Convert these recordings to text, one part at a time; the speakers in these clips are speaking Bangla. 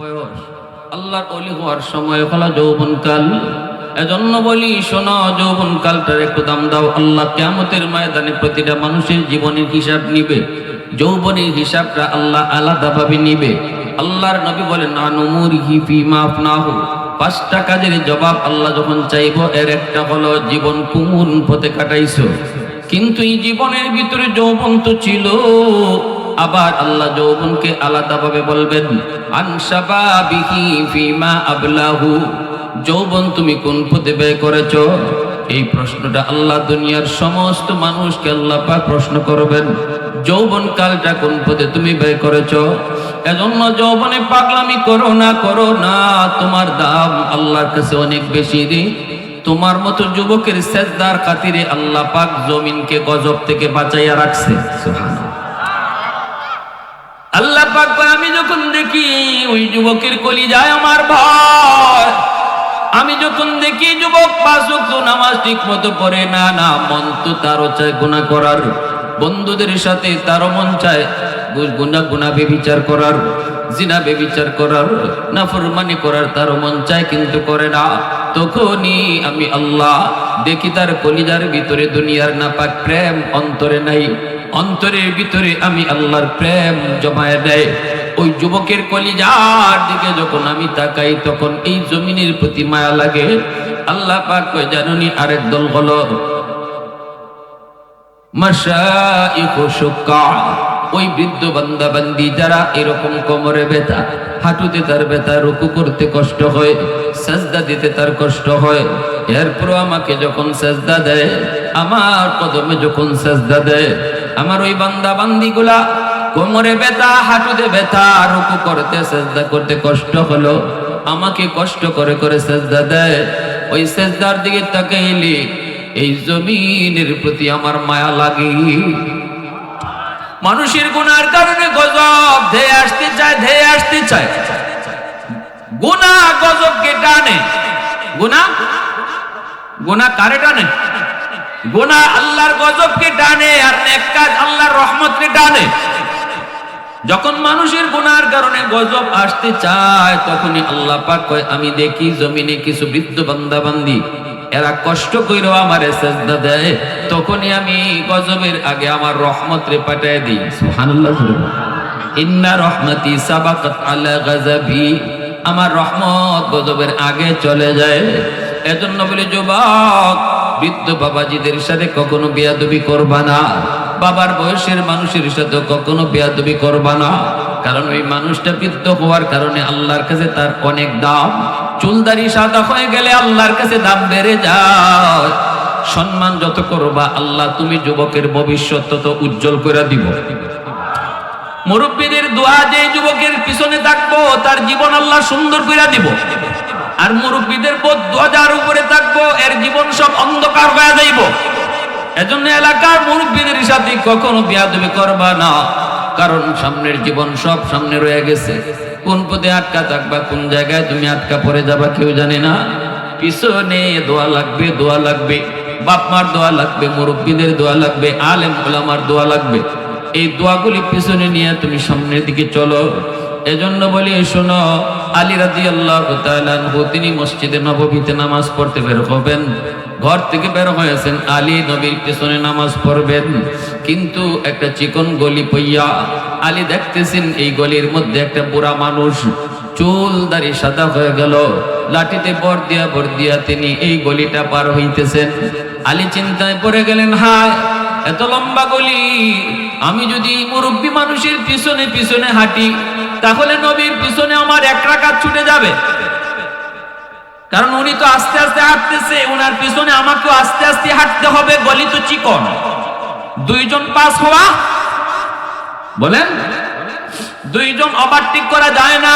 বয়স। আল্লাহর অলি হওয়ার সময় হলো যৌবনকাল। এজন্য বলি, শোনো, যৌবনকালটার একটু দাম দাও। আল্লাহ কেমতের ময়দানে প্রতিটা মানুষের জীবনের হিসাব নিবে। যৌবনের হিসাবটা আল্লাহ আলাদাভাবে নিবে। আল্লাহর নবী বলেন আনুমুর হিফি মাফ না হো পাঁচটা কাজের জবাব আল্লাহ যখন চাইব, এর একটা হলো জীবন কুমুন পথে কাটাইছো। কিন্তু এই জীবনের ভিতরে যৌবন তো ছিল। আবার আল্লাহ যৌবনকে আলাদাভাবে বলবেন আনসাবা বিহি ফিমা আবলাহু। যৌবন তুমি কোন পথে ব্যয় করেছ? এই প্রশ্নটা আল্লাহ দুনিয়ার সমস্ত মানুষকে আল্লাহ পাক প্রশ্ন করবেন, যৌবন কালটা কোন পথে তুমি ব্যয় করেছ? এজন্য যৌবনে পাগলামি করো না করো না, তোমার দাম আল্লাহর কাছে অনেক বেশি রে। তোমার মতো যুবকের সেজদার খাতিরে আল্লাহ পাক জমিনকে গজব থেকে বাঁচাইয়া রাখছে। আল্লাহ পাক আমি যখন দেখি ওই যুবকের কলি যায় আমার ভয়, আমি যখন দেখি যুবক পাঁচ নামাজ ঠিক মতো পড়ে না না, মন তো তারও চায় গুণা করার, বন্ধুদের সাথে তারও মন চায় গুণা গুণা বেবিচার করার, জিনা বেবিচার করার না নাফরমানি করার তারও মন চায় কিন্তু করে না। তখনই আমি আল্লাহ দেখি তার কলিজার ভিতরে দুনিয়ার নাপাক প্রেম অন্তরে নাই অন্তরের ভিতরে আমি আল্লাহর প্রেম জমায়ে দেয়। ওই যুবকের কলিজার দিকে যখন আমি তাকাই, তখন এই জমিনের প্রতি মায়া লাগে। আল্লাহ পাক কয়, জানুনি আরেক দল হলো ওই বৃদ্ধ বান্দা বান্দি যারা এরকম কোমরে ব্যথা, হাঁটুতে তার ব্যথা, রুকু করতে কষ্ট হয়, সাজদা দিতে তার কষ্ট হয়। এরপর আমাকে যখন সাজদা দেয়, আমার কদমে যখন সাজদা দেয় আমার ওই বান্দা বান্দিগুলা কোমরে ব্যথা, হাঁটুতে ব্যথা, রুকু করতে, সাজদা করতে কষ্ট হলো। আমাকে কষ্ট করে করে সাজদা দেয়। ওই সাজদার দিকে তাকাইলি, এই জমিনের প্রতি আমার মায়া লাগে। মানুষের গুনার কারণে গজব ধেয়ে আসতে চায়, ধেয়ে আসতে চায়। গুনা গজবকে টানে। গুনা? গুনা কারে টানে? গুনা আল্লাহর গজবকে টানে। আর নেক কাজ আল্লাহর রহমতকে টানে। যখন মানুষের গুনার কারণে গজব আসতে চায়, তখনই আল্লাহ পাক কয়, আমি দেখি জমিনে কিছু বৃদ্ধ বান্দা বান্দি এরা কষ্ট কইরো আমারে সেজদা দেয়। তখনই আমি গজবের আগে আমার রহমত রে পাঠায় দিই। সুবহানাল্লাহ ইন্না রহমতি সাবাকাত আলা গাজাবি। আমার রহমত গজবের আগে চলে যায়। এজন্য বলে, যুবক, বৃদ্ধ বাবাজিদের সাথে কখনো বেয়াদবি করবা না। বাবার বয়সের মানুষের সাথে কখনো বেয়াদবি করবা না। কারণ ওই মানুষটা বৃদ্ধ হওয়ার কারণে আল্লাহর কাছে তার অনেক দাম। চুলদারি সাদা হয়ে গেলে আল্লাহর কাছে দাম বেড়ে যায়। সম্মান যত করবা, আল্লাহ তুমি যুবকের ভবিষ্যৎ তত উজ্জ্বল করে দিব। মুরব্বীদের দোয়া যে যুবকের পিছনে থাকব, তার জীবন আল্লাহ সুন্দর করে দিব। আর মুরব্বীদের বোধ দোয়া যার উপরে থাকব, এর জীবন সব অন্ধকার হয়ে যাইব। এজন্য এলাকার মুরব্বীদের সাথে কখনো বিয়াদবি করবা না। কারণ সামনের জীবন সব সামনে রয়ে গেছে। কোন পদে আটকা থাকবা, কোন জায়গায় তুমি আটকা পড়ে যাবা কেউ জানে না। পিছনে দোয়া লাগবে দোয়া লাগবে। বাপ মার দোয়া লাগবে, মুরব্বীদের দোয়া লাগবে, আলেম ওলামার দোয়া লাগবে। এই দোয়াগুলি পিছনে নিয়ে তুমি সামনের দিকে চলো। এজন্য বলি, শোনো, আলী রাজি আল্লাহ তিনি মসজিদে নববীতে নামাজ পড়তে বের হবেন। ঘর থেকে বের হয়েছেন, আলী নবীর পেছনে নামাজ পড়বেন। কিন্তু একটা চিকন গলি পইয়া আলী দেখতেছেন, এই গলির মধ্যে একটা বুড়া মানুষ চুল দাড়ি সাদা হয়ে গেল। লাঠিতে বর দিয়া বর দিয়া তিনি এই গলিটা পার হইতেছেন। আলী চিন্তায় পড়ে গেলেন, হায়, এত লম্বা গলি, আমি যদি মুরব্বী মানুষের পিছনে পিছনে হাঁটি তাহলে নবীর পিছনে আমার এক রাকাত ছুটে যাবে। কারণ উনি তো আস্তে আস্তে হাঁটতেছে ওনার পিছনে আমাকেও আস্তে আস্তে হাঁটতে হবে, গলি তো চিকন। দুইজন পাস হওয়া? বলেন? দুইজন ওভারটেক করা যায় না।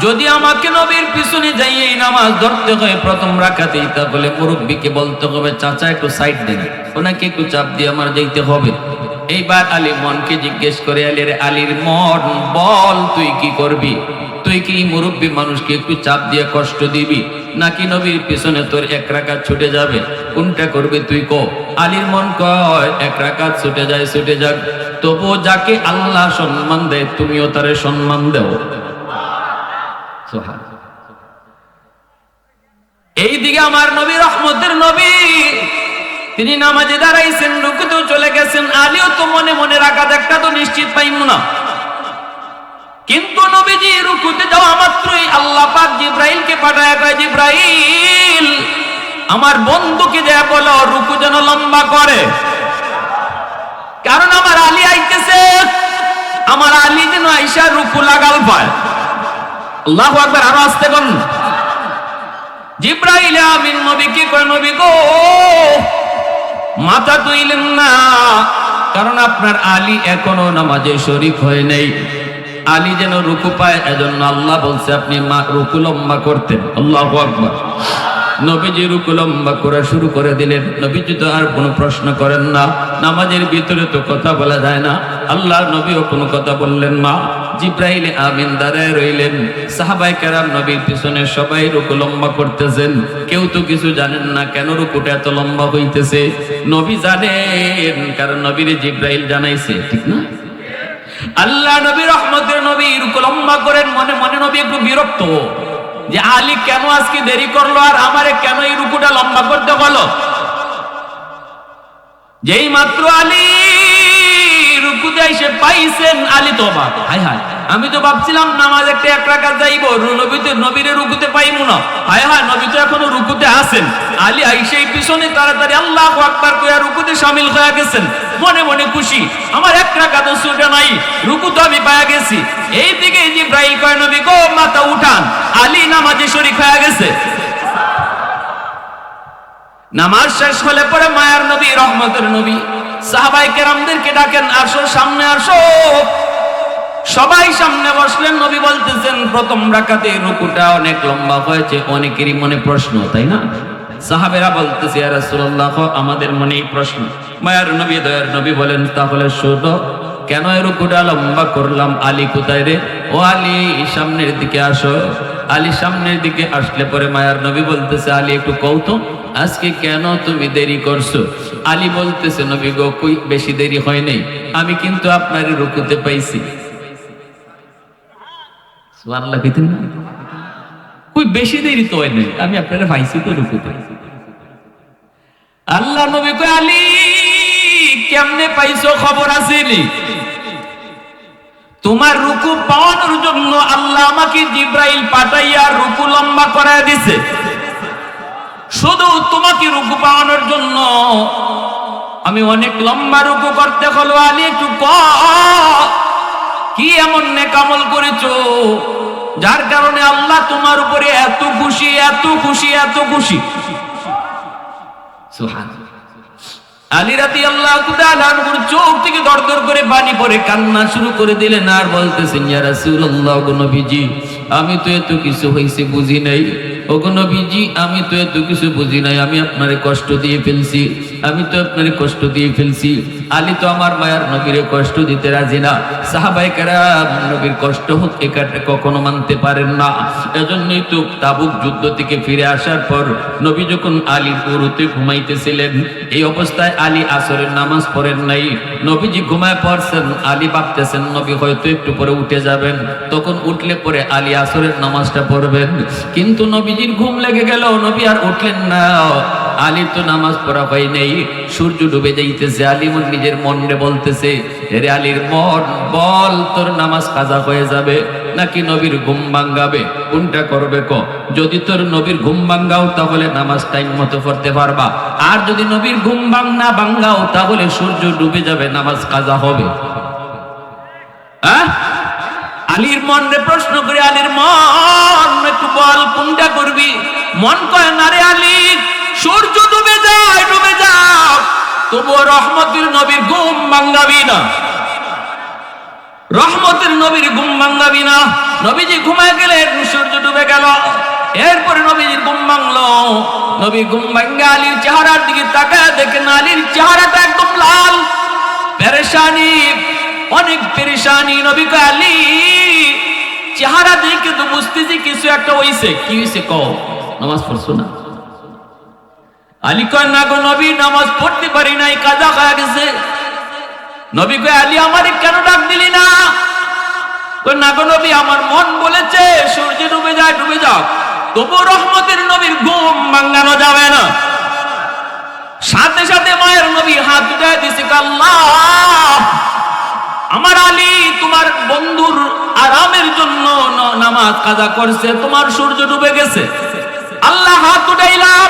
যদি আমাকে নবীর পিছনে যাইয়ে নামাজ ধরতে হয় প্রথম রাখাতেই তাহলে মুরব্বীকে বলতে হবে, চাচা, একটু সাইড দেন। ওনাকে একটু চাপ দিয়ে আমার যাইতে হবে। এইবার আলী মনকে জিজ্ঞেস করে, আলী রে, আলীর মন, বল, তুই কি করবি? তুই কি মুরব্বী মানুষকে একটু চাপ দিয়ে কষ্ট দিবি? নাকি নবীর পিছনে তোর এক রাকাত ছুটে যাবে? কোনটা করবি তুই কো? আলীর মন কয়, এক রাকাত ছুটে যায়, ছুটে যাক। তবু যাকে আল্লাহ সম্মান দেয়, তুমিও তারে সম্মান দেও। এই দিকে আমার নবী রহমতের নবী তিনি নামাজে দাঁড়াইছেন, রুকুতেও চলে গেছেন, আলীও তো মনে মনে রাখাত একটা তো নিশ্চিত পাইম না। কিন্তু নবীজি রুকুতে যাওয়া মাত্রই আল্লাহ পাক জিব্রাইলকে পাঠায়, কয়, জিব্রাইল, আমার বন্ধুকে যা বলো, রুকু যেন লম্বা করে। কারণ আমার আলী আইতেছে, আমার আলী যেন আইসা রুকু লাগাল পায়। আল্লাহ আকবার, আরও আসতে করুন। জিব্রাইল, আমিন, নবী কি কয়, নবী গো মাথা তুইলেন না। কারণ আপনার আলী এখনও নামাজে শরিক হয় নাই। আলী যেন রুকু পায়, এজন্য আল্লাহ বলছে, আপনি মা, রুকু লম্বা করতেন। আল্লাহ আকবর। নবীজি রুকু লম্বা করা শুরু করে দিলেন। নবীজি তো আর কোনো প্রশ্ন করেন না। নামাজের ভিতরে তো কথা বলা যায় না। আল্লাহ নবীও কোনো কথা বললেন না। জিব্রাইল আমিন দাঁড়ায় রইলেন। সাহাবাই কেরাম নবীর পিছনে সবাই রুকু লম্বা করতেছেন। কেউ তো কিছু জানেন না কেন রুকুটা এত লম্বা হইতেছে। নবী জানেন, কারণ নবীর জিব্রাইল জানাইছে, ঠিক না? আল্লাহ নবী রহমতের নবী রুকু লম্বা করেন, মনে মনে নবী একটু বিরক্ত। যে আলী কেন আজকে দেরি করল আর আমারে কেন এই রুকুটা লম্বা করতে বলো? যেই মাত্র আলী রুকুতে এসে পাইছেন আলী হায় হায়, আমি তো ভাবছিলাম নামাজ একটা এক রাখা যাইব রুকুতে পাইমু না। হায় হায়, নবী তো এখনও রুকুতে আছেন। আলী পিছনে তাড়াতাড়ি আল্লাহ আকবার কইয়া রুকুতে শামিল হয়ে গেছেন। মনে মনে খুশি, আমার এক রাখা তো ছুটে নাই, রুকু তো আমি পায়া গেছি। এই দিকে জিব্রাইল কয়, নবী গো, মাথা উঠান। আলী নামাজে শরীক হয়ে গেছে। নামাজ শেষ হলে পরে মায়ার নবী, রহমতের নবী সাহাবাই কেরামদেরকে ডাকেন, আসো, সামনে আসো। সবাই সামনে বসলেন, নবী বলতেছেন, প্রথম রাকাতে রুকুটা অনেক লম্বা হয়েছে। অনেকেরই মনে প্রশ্ন, তাই না? সাহাবেরা বলতেছে রাসূলুল্লাহ, আমাদের মনে প্রশ্ন। মায়ার নবী, দয়ার নবী বলেন, তাহলে শোনো, কেন এ রুকুটা লম্বা করলাম? আলী কোথায় রে? ও আলী, সামনের দিকে আসো। আলী সামনের দিকে আসলে পরে মায়ার নবী বলতেছে, আলী, একটু কৌতো আজকে কেন তুমি দেরি করছ? আলী বলতেছে, নবী গো, কই বেশি দেরি হয় নাই? আমি কিন্তু আপনার রুকুতে পাইছি। সুবহানাল্লাহ, কইতেন না? কই বেশি দেরি তো হয় নাই? আমি আপনার পাইছি তো রুকুতে। আল্লাহ নবী কই আলী, কেমনে পাইছো খবর আসেনি তোমার রুকু পাওয়ানোর জন্য আল্লাহ আমাকে জিব্রাইল পাঠাইয়া রুকু লম্বা করায় দিছে। শুধু তোমাকে রুকু পাওয়ানোর জন্য। আমি অনেক লম্বা রুকু করতে হলো, আলী, একটু ক এমন নেকামল করেছ? যার কারণে আল্লাহ তোমার উপরে এত খুশি এত খুশি এত খুশি। আলী রাতি আল্লাহ চোখ থেকে দরদর করে পানি পড়ে কান্না শুরু করে দিলেন আর বলতেছেন, ইয়া গো নবীজি, আমি তো এত কিছু হয়েছে বুঝি নাই। নবীজি, আমি তো এত কিছু বুঝি নাই, আমি আপনারে কষ্ট দিয়ে ফেলছি, আমি তো আপনারে কষ্ট দিয়ে ফেলছি। আলী তো আমার মায়ার নবীরে কষ্ট দিতে রাজি না। সাহাবাই নবীর কষ্ট হোক একাটা কখনো মানতে পারেন না। এজন্যই তো তাবুক যুদ্ধ থেকে ফিরে আসার পর নবী যখন আলী পুরুতে ঘুমাইতেছিলেন, এই অবস্থায় আলী আসরের নামাজ পড়েন নাই। নবীজি ঘুমায় পড়ছেন, আলী ভাবতেছেন, নবী, হয়তো একটু পরে উঠে যাবেন। তখন উঠলে পরে আলী আসরের নামাজটা পড়বেন। কিন্তু নবীজির ঘুম লেগে গেল, নবী আর উঠলেন না। আলীর তো নামাজ পড়া হয় নেই, সূর্য ডুবে যাইতেছে আলী মন নিজের মনে বলতেছে রে আলীর মন, বল, তোর নামাজ কাজা হয়ে যাবে, নাকি নবীর ঘুম ভাঙ্গাবে? কোনটা করবে ক? যদি তোর নবীর ঘুম ভাঙ্গাও, তাহলে নামাজ টাইম মতো পড়তে পারবা। আর যদি নবীর ঘুম ভাঙ না ভাঙ্গাও, তাহলে সূর্য ডুবে যাবে, নামাজ কাজা হবে। হ্যাঁ? আলীর মন রে প্রশ্ন করে, আলীর মন, একটু বল, কোনটা করবি? মন কয়, না রে আলী, সূর্য ডুবে যায়, ডুবে যাও তবুও রহমতের নবীর ঘুম ভাঙ্গাবি না। রহমতের নবীর ঘুম ভাঙ্গাবি না। নবীজি ঘুমায় গেলেন, সূর্য ডুবে গেল। এরপরে নবীজির ঘুম ভাঙলো। নবী ঘুম ভাঙ্গা, আলীর চেহারার দিকে তাকায় দেখেন, আলীর চেহারাটা একদম লাল, পেরেশানি। অনেক পেরেশানি, নবী আলী, চেহারা দেখে তো বুঝতেছি কিছু একটা হইছে। কি হইছে কও? নামাজ পড়ছো না? আলী কয়, না গো নবী, নামাজ পড়তে পারি নাই, কাজা হয়ে গেছে। নবী কয়, আলী, আমারে কেন ডাক দিলি না? না গো নবী, আমার মন বলেছে, সূর্য ডুবে যায়, ডুবে যাও তবু রহমতের নবীর ঘুম ভাঙানো যাবে না। সাথে সাথে মায়ের নবী হাত উঠে দিছে আল্লাহ আমার আলী তোমার বন্ধুর আরামের জন্য নামাজ কাজা করছে, তোমার সূর্য ডুবে গেছে। আল্লাহ হাত উঠাইলাম।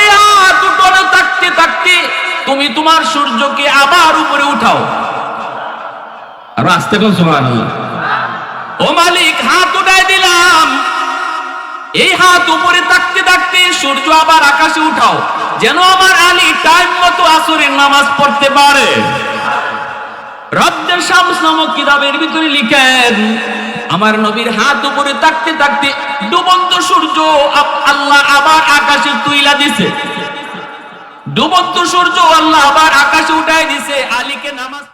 এই হাত উঠানো থাকতে থাকতে তুমি তোমার সূর্যকে আবার উপরে উঠাও। আসতে কোন সুবহানাল্লাহ। ও মালিক, হাত উঠাই দিলাম। এই হাত উপরে থাকতে থাকতে সূর্য আবার আকাশে উঠাও, যেন আমার আলী টাইম মতো আসরের নামাজ পড়তে পারে। রব্দের শামস নামক কিতাবের ভিতরে লিখেন, আমার নবীর হাত উপরে থাকতে থাকতে ডুবন্ত সূর্য আল্লাহ আবার আকাশে তুইলা দিছে। ডুবন্ত সূর্য আল্লাহ আবার আকাশে উঠাই দিছে। আলীকে নামাজ